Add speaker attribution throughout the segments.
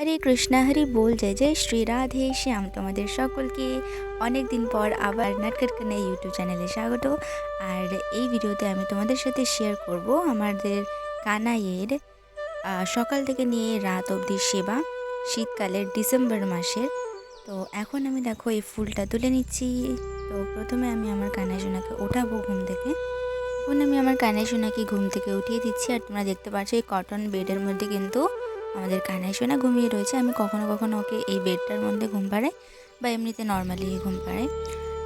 Speaker 1: হরে কৃষ্ণা, হরি বল, জয় জয় শ্রী রাধে শ্যাম। তোমাদের সকলকে অনেক দিন পর আবার নাটকের ইউটিউব চ্যানেলে স্বাগত। আর এই ভিডিওতে আমি তোমাদের সাথে শেয়ার করব আমাদের কানাইয়ের সকাল থেকে নিয়ে রাত অবধি সেবা, শীতকালের ডিসেম্বর মাসের। তো এখন আমি দেখো এই ফুলটা তুলে নিচ্ছি। তো প্রথমে আমি আমার কানাই সোনাকে ওঠাবো ঘুম থেকে। এখন আমি আমার কানাই সোনাকে ঘুম থেকে উঠিয়ে দিচ্ছি। আর তোমরা দেখতে পাচ্ছ এই কটন বেডের মধ্যে কিন্তু আমাদের কানাই সোনা ঘুমিয়ে রয়েছে। আমি কখনো কখনো ওকে এই বেডটার মধ্যে ঘুম পাড়াই বা এমনিতে নর্মালি ঘুম পাড়াই।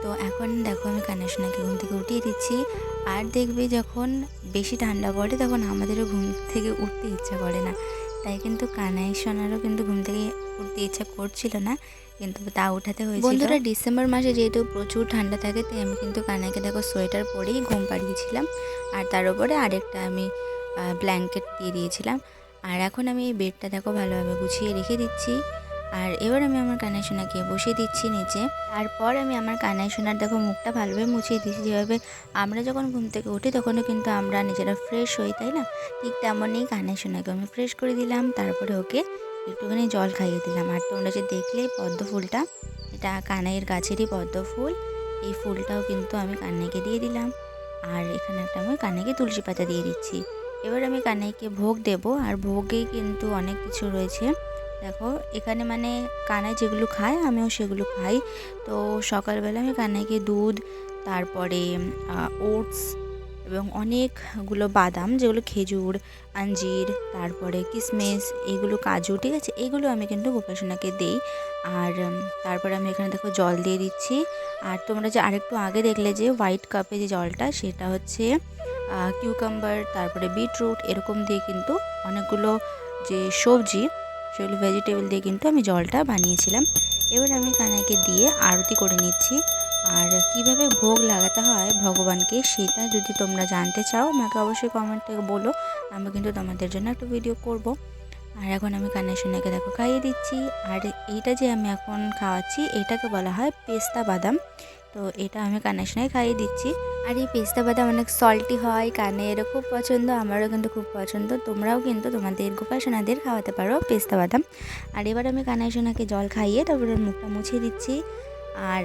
Speaker 1: তো এখন দেখো আমি কানাই সোনাকে ঘুম থেকে উঠিয়ে দিচ্ছি। আর দেখবে যখন বেশি ঠান্ডা পড়ে তখন আমাদেরও ঘুম থেকে উঠতে ইচ্ছা করে না। তাই কিন্তু কানাই সোনারও কিন্তু ঘুম থেকে উঠতে ইচ্ছা করছিল না। কিন্তু তা উঠাতে হয়েছে বন্ধুরা, ডিসেম্বর মাসে যেহেতু প্রচুর ঠান্ডা থাকে, তাই আমি কিন্তু কানাইকে দেখো সোয়েটার পরেই ঘুম পাড়িয়েছিলাম। আর তার উপরে আরেকটা আমি ব্ল্যাঙ্কেট দিয়ে দিয়েছিলাম। আর এখন আমি এই বেডটা দেখো ভালোভাবে গুছিয়ে রেখে দিচ্ছি। আর এবার আমি আমার কানাই সোনাকে বসিয়ে দিচ্ছি নিচে। তারপর আমি আমার কানাই সোনার দেখো মুখটা ভালোভাবে মুছিয়ে দিচ্ছি। যেভাবে আমরা যখন ঘুম থেকে উঠি তখনও কিন্তু আমরা নিজেরা ফ্রেশ হই, তাই না? ঠিক তেমনই কানাই সোনাকে আমি ফ্রেশ করে দিলাম। তারপরে ওকে একটুখানি জল খাইয়ে দিলাম। আর তোমরা যে দেখলেই পদ্ম ফুলটা, এটা কানাইয়ের গাছেরই পদ্ম ফুল। এই ফুলটাও কিন্তু আমি কানাইকে দিয়ে দিলাম। আর এখানে একটা আমি কানাইকে তুলসী পাতা দিয়ে দিচ্ছি। এবার আমি কানাইকে ভোগ দেব, আর ভোগে কিন্তু অনেক কিছু রয়েছে। দেখো, এখানে মানে কানাই যেগুলো খায়, আমিও সেগুলো খাই। তো সকালবেলা আমি কানাইকে দুধ, তারপরে ওটস এবং অনেকগুলো বাদাম, যেগুলো খেজুর, আঞ্জির, তারপরে কিশমিশ এইগুলো কাজু, ঠিক আছে? এইগুলো আমি কিন্তু গোপাসনাকে দিই। আর তারপরে আমি এখানে দেখো জল দিয়ে দিচ্ছি। আর তোমরা যে আরেকটু আগে দেখলে যে হোয়াইট কাপে যে জলটা, সেটা হচ্ছে কিউকাম্বার তারপরে বিটরুট এরকম দিয়ে কিন্তু অনেকগুলো যে সবজি, সেগুলো ভেজিটেবল দিয়ে কিন্তু আমি জলটা বানিয়েছিলাম। এবার আমি কানাইকে দিয়ে আরতি করে নিচ্ছি। আর কীভাবে ভোগ লাগাতে হয় ভগবানকে, সেটা যদি তোমরা জানতে চাও, আমাকে অবশ্যই কমেন্ট থেকে বলো। আমি কিন্তু তোমাদের জন্য একটা ভিডিও করব। আর এখন আমি কানাই সোনাকে দেখো, খাইয়ে দিচ্ছি। আর এইটা যে আমি এখন খাওয়াচ্ছি, এটাকে বলা হয় পেস্তা বাদাম। তো এটা আমি কানের সোনায় খাইয়ে দিচ্ছি। আর এই পেস্তা বাদাম অনেক সল্টি হয় কানেরও খুব পছন্দ, আমারও কিন্তু খুব পছন্দ। তোমরাও কিন্তু তোমাদের গোপাল সোনাদের খাওয়াতে পারো পেস্তা বাদাম। আর এবার আমি কানাই সোনাকে জল খাইয়ে তারপরে মুখটা মুছিয়ে দিচ্ছি। আর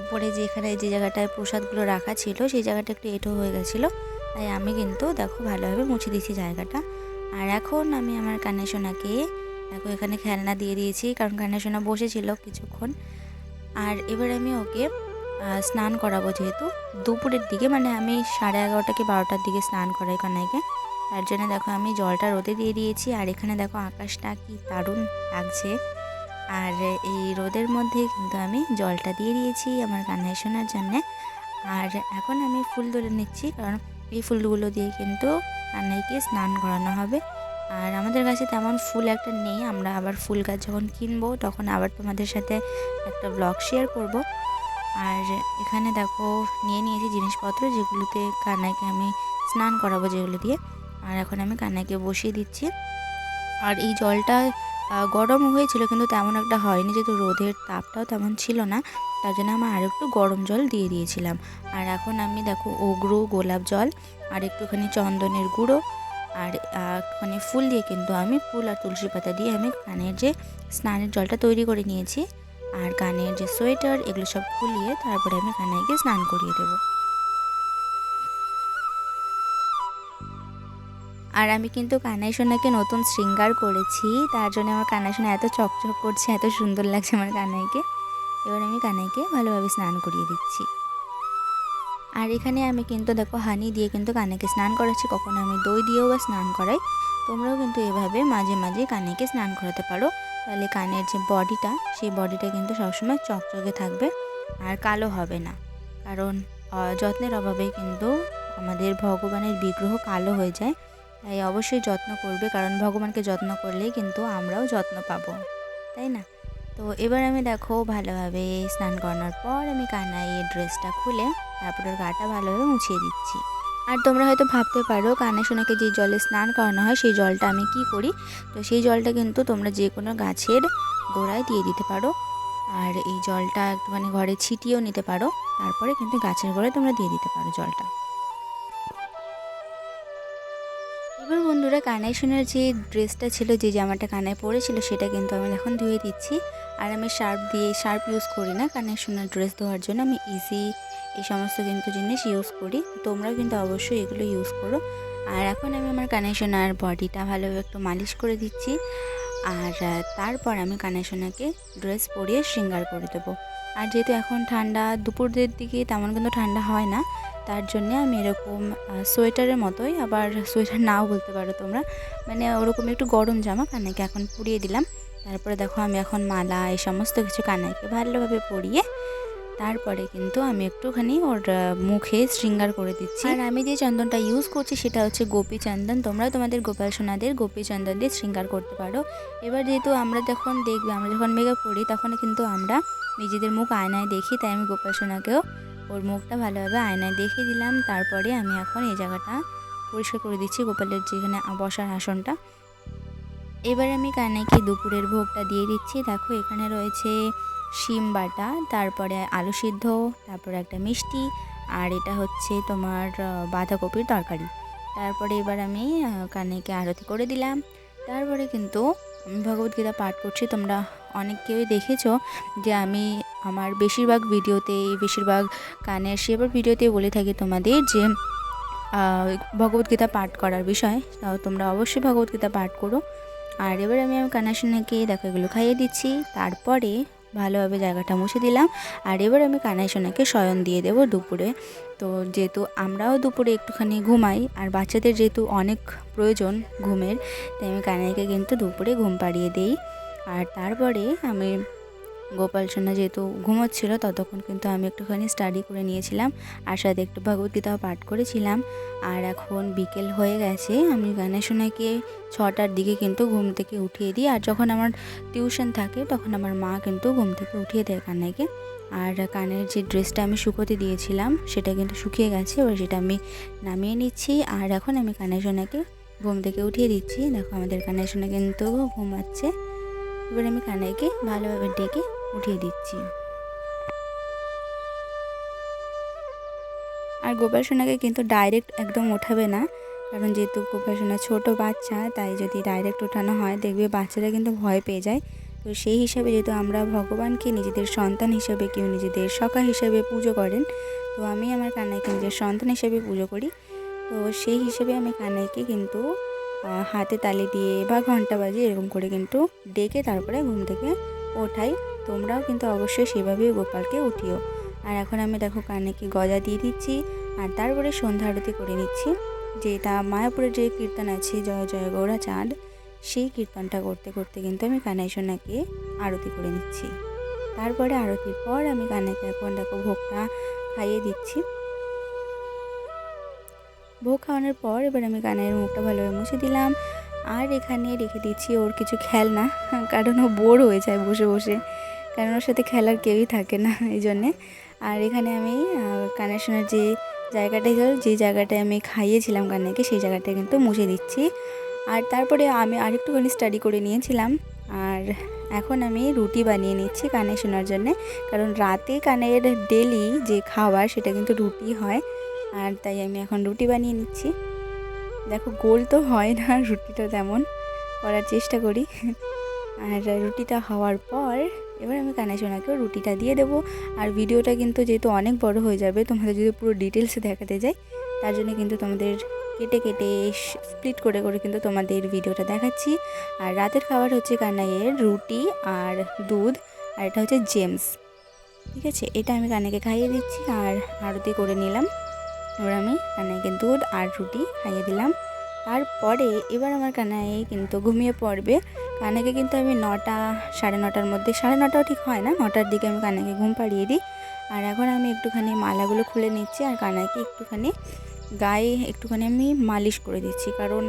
Speaker 1: উপরে যেখানে যে জায়গাটায় প্রসাদগুলো রাখা ছিল, সেই জায়গাটা একটু এঁটো হয়ে গেছিল। তাই আমি কিন্তু দেখো ভালোভাবে মুছে দিচ্ছি জায়গাটা। আর এখন আমি আমার কানের সোনাকে দেখো এখানে খেলনা দিয়ে দিয়েছি, কারণ কানের সোনা বসেছিল কিছুক্ষণ। আর এবার আমি ওকে স্নান করাবো যেহেতু। দুপুরের দিকে মানে আমি সাড়ে এগারোটা কি বারোটার দিকে স্নান করাই কানাইকে তার জন্য দেখো আমি জলটা রোদে দিয়ে দিয়েছি, আর এখানে দেখো আকাশটা কি দারুণ লাগছে। আর এই রোদের মধ্যে কিন্তু আমি জলটা দিয়ে দিয়েছি আমার কানাই শোনার জন্যে। আর এখন আমি ফুল তুলে নিচ্ছি, কারণ এই ফুলগুলো দিয়ে কিন্তু কানাইকে স্নান করানো হবে। আর আমাদের কাছে তেমন ফুল একটা নেই, আমরা আবার ফুল গাছ যখন কিনবো, তখন আবার তোমাদের সাথে একটা ব্লগ শেয়ার করব। আর এখানে দেখো, নিয়ে নিয়েছি জিনিসপত্র, যেগুলোতে কানাইকে আমি স্নান করাবো যেগুলো দিয়ে। আর এখন আমি কানাইকে বসিয়ে দিচ্ছি। আর এই জলটা গরম হয়েছিল কিন্তু তেমন একটা হয়নি, যেহেতু রোদের তাপটাও তেমন ছিল না, তার জন্য আমি আর একটু গরম জল দিয়ে দিয়েছিলাম। আর এখন আমি দেখো ওগ্রু গোলাপ জল আর একটুখানি চন্দনের গুঁড়ো আর একটুখানি ফুল দিয়ে কিন্তু আমি ফুল আর তুলসী পাতা দিয়ে আমি কানের যে স্নানের জলটা তৈরি করে নিয়েছি। আর কানের যে সোয়েটার, এগুলো সব খুলিয়ে তারপরে আমি কানাইকে স্নান করিয়ে দেবো। আর আমি কিন্তু কানাই সোনাকে নতুন শৃঙ্গার করেছি, তার জন্য আমার কানাই সোনা এত চকচক করছে, এত সুন্দর লাগছে আমার কানাইকে। এবার আমি কানাইকে ভালোভাবে স্নান করিয়ে দিচ্ছি। আর এখানে আমি কিন্তু দেখো হানি দিয়ে কিন্তু কানাইকে স্নান করাচ্ছি, কখনো আমি দই দিয়েও বা স্নান করাই, তোমরাও কিন্তু এভাবে মাঝে মাঝে কানাইকে স্নান করাতে পারো। তাহলে কানের যে বডিটা, সেই বডিটা কিন্তু সবসময় চকচকে থাকবে আর কালো হবে না। কারণ যত্নের অভাবে কিন্তু আমাদের ভগবানের বিগ্রহ কালো হয়ে যায়। তাই অবশ্যই যত্ন করবে, কারণ ভগবানকে যত্ন করলেই কিন্তু আমরাও যত্ন পাবো। তাই না? তো এবার আমি দেখো ভালোভাবে স্নান করানোর পর আমি কানাই ড্রেসটা খুলে তারপর গাটা ভালোভাবে মুছিয়ে দিচ্ছি। আর তোমরা হয়তো ভাবতে পারো, কানে শোনাকে যে জলে স্নান করানো হয়, সেই জলটা আমি কি করি? তো সেই জলটা কিন্তু তোমরা যে কোনো গাছের গোড়ায় দিয়ে দিতে পারো। আর এই জলটা একটুখানি ঘরে ছিটিয়েও নিতে পারো। তারপরে কিন্তু গাছের গোড়ায় তোমরা দিয়ে দিতে পারো জলটা। এবার বন্ধুরা কানাই যে ড্রেসটা ছিল, যে জামাটা কানায় পরেছিল, সেটা কিন্তু আমি এখন ধুয়ে দিচ্ছি। আর আমি শার্প দিয়ে, শার্প ইউজ করি না কানাই ড্রেস ধোয়ার জন্য। আমি ইজি এই সমস্ত কিন্তু জিনিস ইউজ করি। তোমরাও কিন্তু অবশ্যই এগুলো ইউজ করো। আর এখন আমি আমার কানাই সোনার বডিটা ভালোভাবে একটু মালিশ করে দিচ্ছি। আর তারপর আমি কানাই সোনাকে ড্রেস পরিয়ে শৃঙ্গার করে দেবো। আর যেহেতু এখন ঠান্ডা দুপুরের দিকে তেমন কিন্তু ঠান্ডা হয় না, তার জন্য আমি এরকম সোয়েটারের মতোই, আবার সোয়েটার নাও বলতে পারো তোমরা মানে ওরকম একটু গরম জামা কানাকে এখন পুড়িয়ে দিলাম। তারপরে দেখো আমি এখন মালা, এই সমস্ত কিছু কানাইকে ভালোভাবে পরিয়ে তারপরে কিন্তু আমি একটুখানি ওর মুখে শৃঙ্গার করে দিচ্ছি। আর আমি যে চন্দনটা ইউজ করছি সেটা হচ্ছে গোপী চন্দন। তোমরা তোমাদের গোপাল সোনাদের গোপী চন্দন দিয়ে শৃঙ্গার করতে পারো। এবার যেহেতু আমরা যখন দেখবে, আমরা যখন মেকআপ করি, তখন কিন্তু আমরা নিজেদের মুখ আয়নায় দেখি। তাই আমি গোপাল সোনাকেও ওর মুখটা ভালোভাবে আয়নায় দেখে দিলাম। তারপরে আমি এখন এই জায়গাটা পরিষ্কার করে দিচ্ছি গোপালের যেখানে বসার আসনটা। এবার আমি কানাইকে দুপুরের ভোগটা দিয়ে দিচ্ছি। দেখো এখানে রয়েছে শিম বাটা, তারপরে আলু সিদ্ধ, তারপরে একটা মিষ্টি, আর এটা হচ্ছে তোমার বাঁধাকপির তরকারি। তারপরে এবার আমি কানেকে আরতি করে দিলাম। তারপরে কিন্তু আমি ভগবদ্গীতা পাঠ করছি। তোমরা অনেক কেউই দেখেছ যে আমি আমার বেশিরভাগ ভিডিওতে, বেশিরভাগ কানের সেবার ভিডিওতে বলে থাকি তোমাদের যে ভগবদ্গীতা পাঠ করার বিষয়। তাও তোমরা অবশ্যই ভগবদ্গীতা পাঠ করো। আর এবার আমি আমার কানাশোনাকে দেখো এগুলো খাইয়ে দিচ্ছি। তারপরে ভালোভাবে জায়গাটা মুছে দিলাম। আর এবার আমি কানাই সোনাকে শয়ন দিয়ে দেবো দুপুরে। তো যেহেতু আমরাও দুপুরে একটুখানি ঘুমাই, আর বাচ্চাদের যেহেতু অনেক প্রয়োজন ঘুমের, তাই আমি কানাইকে কিন্তু দুপুরে ঘুম পাড়িয়ে দিই। আর তারপরে আমি গোপাল সোনা যেহেতু ঘুমোচ্ছিল, ততক্ষণ কিন্তু আমি একটুখানি স্টাডি করে নিয়েছিলাম। আর সাথে একটু ভগবদ্গীতাও পাঠ করেছিলাম। আর এখন বিকেল হয়ে গেছে, আমি গানে শোনাকে ছটার দিকে কিন্তু ঘুম থেকে উঠিয়ে দিই। আর যখন আমার টিউশন থাকে, তখন আমার মা কিন্তু ঘুম থেকে উঠিয়ে দেয় কান্নাইকে। আর কানের যে ড্রেসটা আমি শুকোতে দিয়েছিলাম, সেটা কিন্তু শুকিয়ে গেছে, এবার সেটা আমি নামিয়ে নিচ্ছি। আর এখন আমি কানের সোনাকে ঘুম থেকে উঠিয়ে দিচ্ছি। দেখো আমাদের কানের সোনা কিন্তু ঘুমাচ্ছে। এবার আমি কানাইকে ভালোভাবে ডেকে উঠিয়ে দিচ্ছি। আর গোপাল সোনাকে কিন্তু ডাইরেক্ট একদম ওঠাবে না, কারণ যেহেতু গোপাল সোনা ছোটো বাচ্চা, তাই যদি ডাইরেক্ট ওঠানো হয়, দেখবে বাচ্চারা কিন্তু ভয় পেয়ে যায়। তো সেই হিসাবে যেহেতু আমরা ভগবানকে, নিজেদের সন্তান হিসেবে, কেউ নিজেদের সখা হিসেবে পুজো করেন, তো আমি আমার কানাইকে নিজের সন্তান হিসেবে পুজো করি। তো সেই হিসেবে আমি কানাইকে কিন্তু হাতে তালি দিয়ে বা ঘণ্টা বাজিয়ে এরকম করে কিন্তু ডেকে তারপরে ঘুম থেকে ওঠাই। তোমরাও কিন্তু অবশ্যই সেভাবেই গোপালকে উঠিও। আর এখন আমি দেখো কানেকে গজা দিয়ে দিচ্ছি আর তারপরে সন্ধ্যা আরতি করে নিচ্ছি। যেটা মায়াপুরের যে কীর্তন আছে, জয় জয় গৌরা চাঁদ, সেই কীর্তনটা করতে করতে কিন্তু আমি কানাই সোনাকে আরতি করে নিচ্ছি। তারপরে আরতির পর আমি কানাইকে এখন দেখো ভোগটা খাইয়ে দিচ্ছি। ভোগ খাওয়ানোর পর এবার আমি কানের মুখটা ভালোভাবে মুছে দিলাম। আর এখানে রেখে দিচ্ছি ওর কিছু খেলনা, কারণ ও বোর হয়ে যায় বসে বসে। কারণ ওর সাথে খেলার কেউই থাকে না এই জন্যে। আর এখানে আমি আহ, কানের শোনার যে জায়গাটায় গেল যে জায়গাটায় আমি খাইয়েছিলাম কান্নাকে সেই জায়গাটা কিন্তু মুছে দিচ্ছি। আর তারপরে আমি আরেকটুখানি স্টাডি করে নিয়েছিলাম। আর এখন আমি রুটি বানিয়ে নিচ্ছি কানে শোনার জন্যে। কারণ রাতে কানের ডেলি যে খাবার সেটা কিন্তু রুটি হয়। আর তাই আমি এখন রুটি বানিয়ে নিচ্ছি। দেখো গোল তো হয় না রুটিটা তেমন করার চেষ্টা করি। আর রুটিটা হওয়ার পর এবার আমি কানে সোনাকেও রুটিটা দিয়ে দেবো। আর ভিডিওটা কিন্তু যেহেতু অনেক বড় হয়ে যাবে, তোমাদের যদি পুরো ডিটেলসে দেখাতে যাই, তার জন্য কিন্তু তোমাদের কেটে কেটে স্প্লিট করে করে কিন্তু তোমাদের ভিডিওটা দেখাচ্ছি। আর রাতের খাবার হচ্ছে কানাইয়ের রুটি আর দুধ, আর এটা হচ্ছে জেমস। ঠিক আছে, এটা আমি কানাইকে খাইয়ে দিচ্ছি, আর আরতি করে নিলাম। এবার আমি কানাইকে দুধ আর রুটি খাইয়ে দিলাম। তারপরে এবার আমার কানাই কিন্তু ঘুমিয়ে পড়বে। কানাকে কিন্তু আমি নটা, সাড়ে নটার মধ্যে, সাড়ে নটাও ঠিক হয় না, নটার দিকে আমি কানাকে ঘুম পাড়িয়ে দিই। আর এখন আমি একটুখানি মালাগুলো খুলে নিচ্ছি আর কানাকে একটুখানি গায়ে একটুখানি আমি মালিশ করে দিচ্ছি। কারণ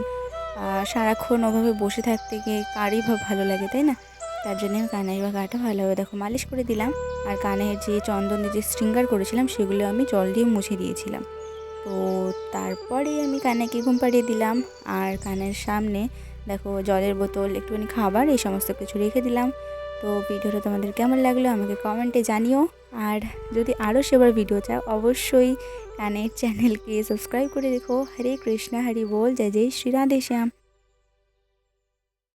Speaker 1: সারাক্ষণ ওভাবে বসে থাকতে গিয়ে কারই বা ভালো লাগে, তাই না? তার জন্য আমি কানাই বা গাটা ভালোভাবে দেখো মালিশ করে দিলাম। আর কানের যে চন্দনের যে শৃঙ্গার করেছিলাম, সেগুলো আমি জল দিয়ে মুছে দিয়েছিলাম। তো তারপরে আমি কানাকে ঘুম পাড়িয়ে দিলাম আর কানের সামনে দেখো জলের বোতল, একটুখানি খাবার এই সমস্ত কিছু রেখে দিলাম। তো ভিডিওটা তোমাদের কেমন লাগল আমাকে কমেন্টে জানিও। আর যদি আরও সেবার ভিডিও চাও, অবশ্যই কানের চ্যানেলকে সাবস্ক্রাইব করে দেখো হরে কৃষ্ণা, হরি বল, জয় জয় শ্রী রাধে শ্যাম।